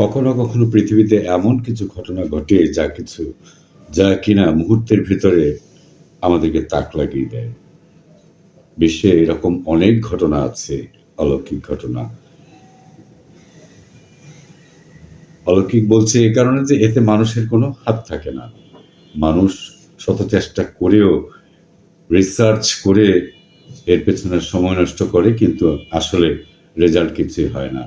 কখনো কখনো পৃথিবীতে এমন কিছু ঘটনা ঘটে যা কিছু, যা কিনা মুহূর্তের ভিতরে আমাদেরকে তাক লাগিয়ে দেয়। বিশ্বে এরকম অনেক ঘটনা আছে, অলৌকিক ঘটনা। অলৌকিক বলছে এ কারণে যে এতে মানুষের কোনো হাত থাকে না। মানুষ শত চেষ্টা করেও রিসার্চ করে এর পেছনে সময় নষ্ট করে, কিন্তু আসলে রেজাল্ট কিছুই হয় না।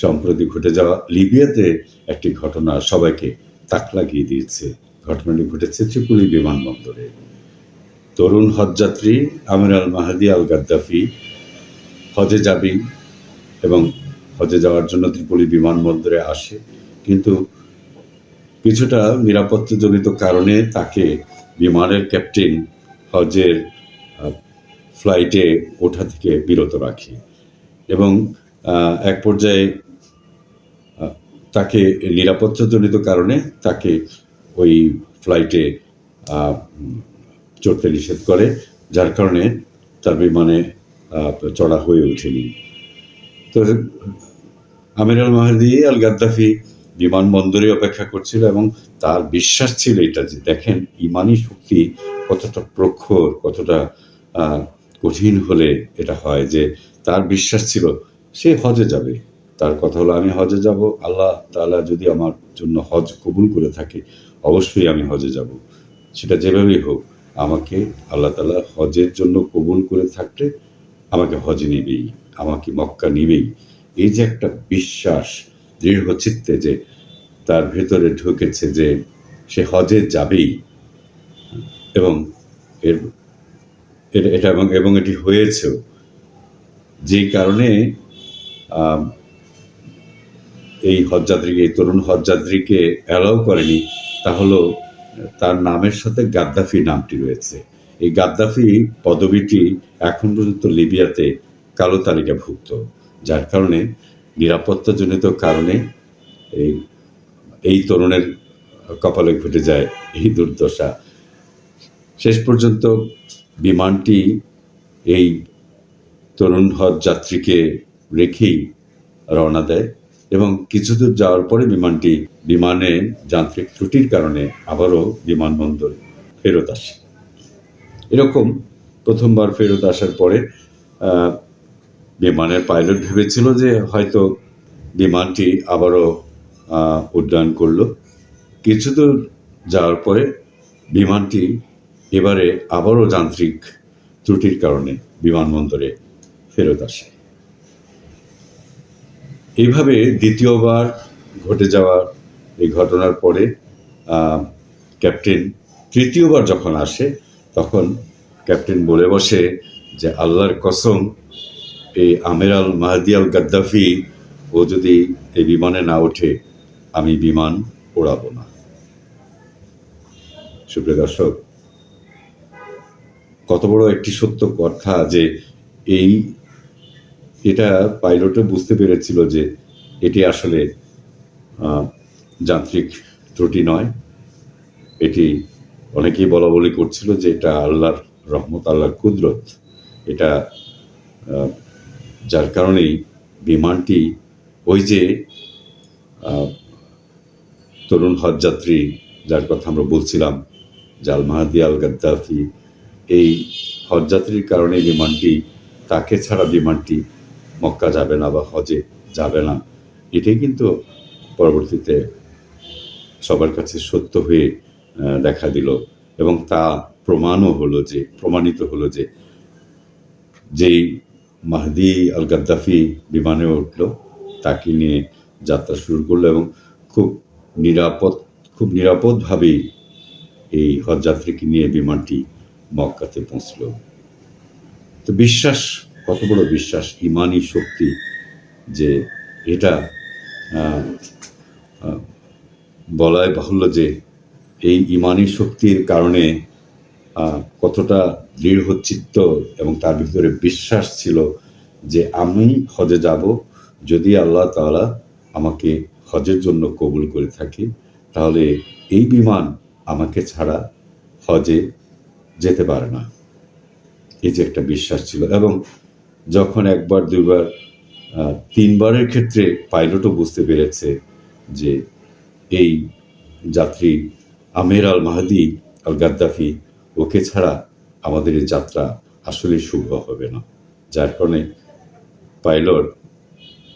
সম্প্রতি ঘটে যাওয়া লিবিয়াতে একটি ঘটনা সবাইকে তাক লাগিয়ে দিয়েছে। ঘটনাটি ঘটেছে ত্রিপুলি বিমানবন্দরে। তরুণ হজযাত্রী আমির আল মাহাদি আল গাদ্দাফি হজে যাবি এবং হজে যাওয়ার জন্য ত্রিপুলি বিমানবন্দরে আসে। কিন্তু কিছুটা নিরাপত্তাজনিত কারণে তাকে বিমানের ক্যাপ্টেন হজের ফ্লাইটে ওঠা থেকে বিরত রাখে এবং এক পর্যায়ে তাকে নিরাপত্তাজনিত কারণে তাকে ওই ফ্লাইটে চড়তে নিষেধ করে, যার কারণে তার বিমানে চড়া হয়ে ওঠেনি। তো আমির আল মাহাদি আল গাদ্দাফি বিমানবন্দরে অপেক্ষা করছিল এবং তার বিশ্বাস ছিল এটা যে, দেখেন, ইমানি শক্তি কতটা প্রখর, কতটা কঠিন হলে এটা হয় যে, তার বিশ্বাস ছিল সে হজে যাবে। তার কথা হলো, আমি হজে যাব, আল্লাহ তাআলা যদি আমার জন্য হজ কবুল করে থাকে, অবশ্যই আমি হজে যাব। সেটা যেভাবেই হোক, আমাকে আল্লাহ তালা হজের জন্য কবুল করে থাকলে আমাকে হজে নিবেই, আমাকে মক্কা নিবেই। এই যে একটা বিশ্বাস, দৃঢ় চিত্তে যে তার ভেতরে ঢুকেছে যে সে হজে যাবেই, এবং এর এটা এবং এবং এটি হয়েছেও। যেই কারণে এই হজযাত্রীকে, এই তরুণ হজযাত্রীকে অ্যালাউ করেনি তা হলো তার নামের সাথে গাদ্দাফি নামটি রয়েছে। এই গাদ্দাফি পদবিটি এখন পর্যন্ত লিবিয়াতে কালো তালিকাভুক্ত, যার কারণে নিরাপত্তাজনিত কারণে এই এই তরুণের কপালে ঘটে যায় এই দুর্দশা। শেষ পর্যন্ত বিমানটি এই তরুণ হজ যাত্রীকে রেখেই রওনা দেয়। এবং কিছু দূর যাওয়ার পরে বিমানটি বিমানে যান্ত্রিক ত্রুটির কারণে আবারও বিমানবন্দর ফেরত আসে। এরকম প্রথমবার ফেরত আসার পরে বিমানের পাইলট ভেবেছিল যে হয়তো বিমানটি আবারও উড্ডয়ন করল। কিছু দূর যাওয়ার পরে বিমানটি এবারে আবারও যান্ত্রিক ত্রুটির কারণে বিমানবন্দরে ফেরত আসে। এইভাবে দ্বিতীয়বার ঘটে যাওয়া এই ঘটনার পরে ক্যাপ্টেন তৃতীয়বার যখন আসে, তখন ক্যাপ্টেন বলে বসে যে আল্লাহর কসম, এই আমের আল মাহাদি আল গাদ্দাফি, ও যদি এই বিমানে না ওঠে, আমি বিমান ওড়াবো না। সুপ্রিয় দর্শক, কত বড় একটি সত্য কথা যে এই এটা পাইলটও বুঝতে পেরেছিল যে এটি আসলে যান্ত্রিক ত্রুটি নয়। এটি অনেকেই বলা বলি করছিল যে এটা আল্লাহর রহমত, আল্লাহর কুদরত। এটা যার কারণেই বিমানটি ওই যে তরুণ হজযাত্রী যার কথা আমরা বলছিলাম, জাল মাহাদি আল গাদ্দাফি, এই হজযাত্রীর কারণে বিমানটি, তাকে ছাড়া বিমানটি মক্কা যাবে না বা হজে যাবে না। এটাই কিন্তু পরবর্তীতে সবার কাছে সত্য হয়ে দেখা দিল এবং তা প্রমাণও হলো যে, প্রমাণিত হলো যে, যেই মাহদি আল গাদ্দাফি বিমানে উঠল, তাকে নিয়ে যাত্রা শুরু করল এবং খুব নিরাপদ, খুব নিরাপদভাবেই এই হজযাত্রীকে নিয়ে বিমানটি মক্কাতে পৌঁছল। তো বিশ্বাস কত বড় বিশ্বাস, ইমানই শক্তি যে এটা বলাই বাহুল্য যে এই ইমানি শক্তির কারণে কতটা দৃঢ়চিত্ত এবং তার ভিতরে বিশ্বাস ছিল যে আমি হজে যাব, যদি আল্লাহ তাআলা আমাকে হজের জন্য কবুল করে থাকে, তাহলে এই বিমান আমাকে ছাড়া হজে যেতে পারে না। এই যে একটা বিশ্বাস ছিল এবং যখন একবার, দুইবার তিনবারের ক্ষেত্রে পাইলটও বুঝতে পেরেছে যে এই যাত্রী আমের আল মাহাদি আল গাদ্দাফি ওকে ছাড়া আমাদের এই যাত্রা আসলে শুভ হবে না। যার কারণে পাইলট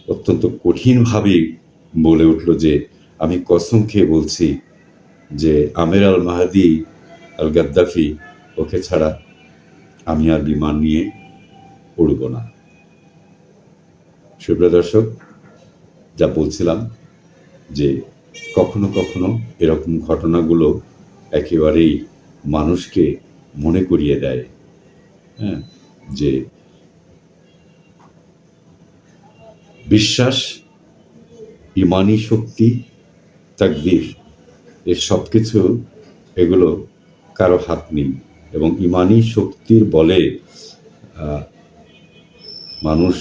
অত্যন্ত কঠিনভাবে বলে উঠল যে, আমি কসম খেয়ে বলছি যে আমের আল মাহাদি আল গাদ্দাফি ওকে ছাড়া আমি আর বিমান নিয়ে উড়ব না। সুপ্রিয় দর্শক, যা বলছিলাম যে কখনো কখনো এরকম ঘটনাগুলো একেবারেই মানুষকে মনে করিয়ে দেয় হ্যাঁ? যে বিশ্বাস, ইমানি শক্তি, তাকদির, এর সব কিছু এগুলো কারও হাত নেই এবং ইমানি শক্তির বলে মানুষ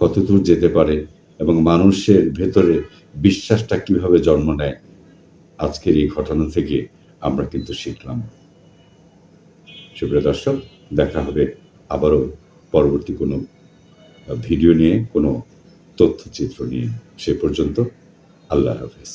কতদূর যেতে পারে এবং মানুষের ভেতরে বিশ্বাসটা কীভাবে জন্ম নেয়, আজকের এই ঘটনা থেকে আমরা কিন্তু শিখলাম। সুপ্রিয় দর্শক, দেখা হবে আবারও পরবর্তী কোনো ভিডিও নিয়ে, কোনো তথ্যচিত্র নিয়ে। সে পর্যন্ত আল্লাহ হাফেজ।